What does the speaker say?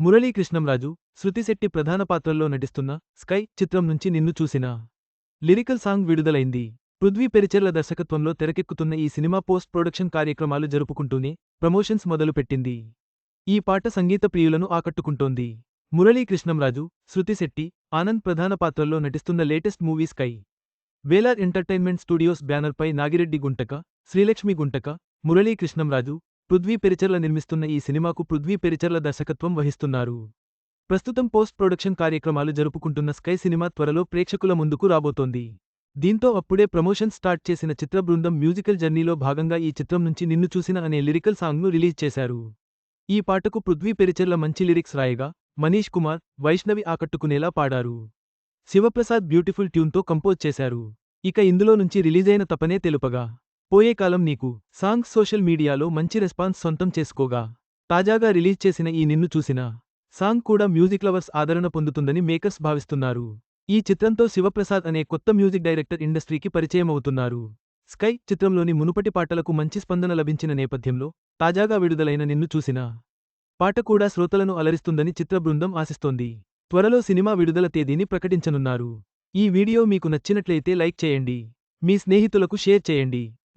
మురళీకృష్ణంరాజు శృతిశెట్టి ప్రధాన పాత్రల్లో నటిస్తున్న స్కై చిత్రం నుంచి నిన్ను చూసిన లిరికల్ సాంగ్ విడుదలైంది. పృథ్వీ పెరిచెర్ల దర్శకత్వంలో తెరకెక్కుతున్న ఈ సినిమా పోస్ట్ ప్రొడక్షన్ కార్యక్రమాలు జరుపుకుంటూనే ప్రమోషన్స్ మొదలుపెట్టింది. ఈ పాట సంగీత ప్రియులను ఆకట్టుకుంటోంది. మురళీకృష్ణంరాజు శృతిశెట్టి ఆనంద్ ప్రధాన పాత్రల్లో నటిస్తున్న latest movie sky. Velar entertainment studios బ్యానర్పై నాగిరెడ్డి గుంటక శ్రీలక్ష్మి గుంటక మురళీకృష్ణంరాజు పృథ్వీ పెరిచర్ల నిర్మిస్తున్న ఈ సినిమాకు పృథ్వీ పెరిచర్ల దర్శకత్వం వహిస్తున్నారు. ప్రస్తుతం పోస్ట్ ప్రొడక్షన్ కార్యక్రమాలు జరుపుకుంటున్న స్కై సినిమా త్వరలో ప్రేక్షకుల ముందుకు రాబోతోంది. దీంతో అప్పుడే ప్రమోషన్ స్టార్ట్ చేసిన చిత్ర బృందం మ్యూజికల్ జర్నీలో భాగంగా ఈ చిత్రం నుంచి నిన్ను చూసిన అనే లిరికల్ సాంగ్ను రిలీజ్ చేశారు. ఈ పాటకు పృథ్వీ పెరిచర్ల మంచి లిరిక్స్ రాయగా మనీష్ కుమార్ వైష్ణవి ఆకట్టుకునేలా పాడారు. శివప్రసాద్ బ్యూటిఫుల్ ట్యూన్తో కంపోజ్ చేశారు. ఇక ఇందులో నుంచి రిలీజైన తపనే తెలుపగా పోయేకాలం నీకు సాంగ్ సోషల్ మీడియాలో మంచి రెస్పాన్స్ సొంతం చేసుకోగా. తాజాగా రిలీజ్ చేసిన ఈ నిన్ను చూసిన సాంగ్ కూడా మ్యూజిక్ లవర్స్ ఆదరణ పొందుతుందని మేకర్స్ భావిస్తున్నారు. ఈ చిత్రంతో శివప్రసాద్ అనే కొత్త మ్యూజిక్ డైరెక్టర్ ఇండస్ట్రీకి పరిచయమవుతున్నారు స్కై చిత్రంలోని మునుపటి పాటలకు మంచి స్పందన లభించిన నేపథ్యంలో తాజాగా విడుదలైన నిన్ను చూసిన పాట కూడా శ్రోతలను అలరిస్తుందని చిత్ర బృందం ఆశిస్తోంది. త్వరలో సినిమా విడుదల తేదీని ప్రకటించనున్నారు. ఈ వీడియో మీకు నచ్చినట్లయితే లైక్ చేయండి. మీ స్నేహితులకు షేర్ చేయండి.